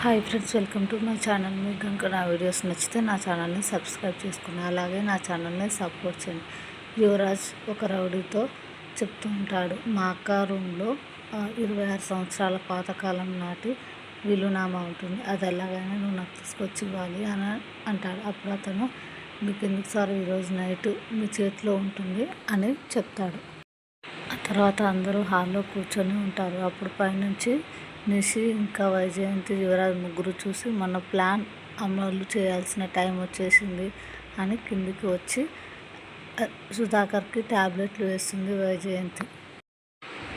Hi friends welcome to my channel. మీకు కనుక నా వీడియోస్ నచ్చితే నా ఛానల్ని సబ్స్క్రైబ్ చేసుకుని అలాగే నా ఛానల్ని సపోర్ట్ చేయండి. యువరాజ్ ఒక రౌడీతో చెప్తూ ఉంటాడు మా అక్క రూమ్లో ఇరవై ఆరు సంవత్సరాల పాతకాలం నాటి విలునామా ఉంటుంది. అది ఎలాగైనా నువ్వు నాకు తీసుకొచ్చి ఇవ్వాలి అని అంటాడు. అప్పుడు అతను మీకు ఎందుకు సార్ ఈరోజు నైట్ మీ చేతిలో ఉంటుంది అని చెప్తాడు. తర్వాత అందరూ హాల్లో కూర్చొని ఉంటారు. అప్పుడు పైనుంచి నిషి ఇంకా వైజయంతి యువరాజ్ ముగ్గురు చూసి మన ప్లాన్ అమలు చేయాల్సిన టైం వచ్చేసింది అని కిందికి వచ్చి సుధాకర్కి ట్యాబ్లెట్లు వేస్తుంది వైజయంతి.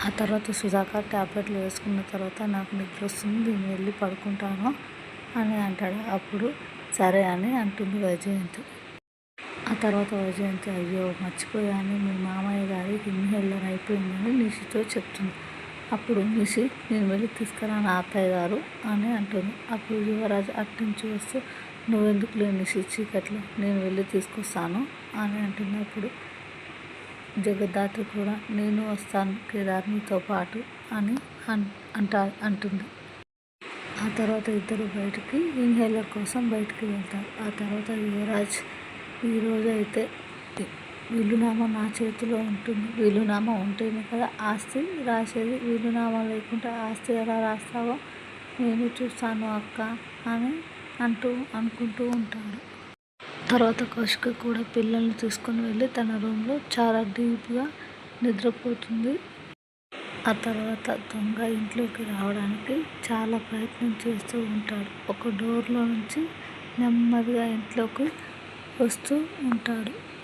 ఆ తర్వాత సుధాకర్ ట్యాబ్లెట్లు వేసుకున్న తర్వాత నాకు నిద్ర వస్తుంది నేను వెళ్ళి పడుకుంటాను అని అంటాడు. అప్పుడు సరే అని అంటుంది వైజయంతి. తర్వాత వైజయంతి అయ్యో మర్చిపోయాను. మీ మామయ్య గారి ఇన్హేలర్ అయిపోయిందని నిషితో చెప్తుంది. అప్పుడు నిషి నేను వెళ్ళి తీసుకురాను అత్తయ్య గారు అని అంటుంది. అప్పుడు యువరాజ్ అట్టించి వస్తూ నువ్వెందుకు లేని నిషి చీకట్లో? నేను వెళ్ళి తీసుకొస్తాను అని అంటుంది. అప్పుడు జగద్ధాత్రి కూడా నేను వస్తాను కేదార్ నీతో పాటు అని అంటా అంటుంది. ఆ తర్వాత ఇద్దరు బయటికి ఇన్హేలర్ కోసం బయటికి వెళ్తారు. ఆ తర్వాత యువరాజ్ ఈరోజు అయితే వీలునామా నా చేతిలో ఉంటుంది. వీలునామా ఉంటేనే కదా ఆస్తి. రాసేది వీలునామా లేకుంటే ఆస్తి ఎలా రాస్తావో నేను చూస్తాను అక్క అని అంటూ అనుకుంటూ ఉంటాడు. తర్వాత కౌశిక కూడా పిల్లల్ని తీసుకొని వెళ్ళి తన రూమ్లో చాలా డీప్గా నిద్రపోతుంది. ఆ తర్వాత దొంగ ఇంట్లోకి రావడానికి చాలా ప్రయత్నం చేస్తూ ఉంటాడు. ఒక డోర్లో నుంచి నెమ్మదిగా ఇంట్లోకి వస్తూ ఉంటాడు.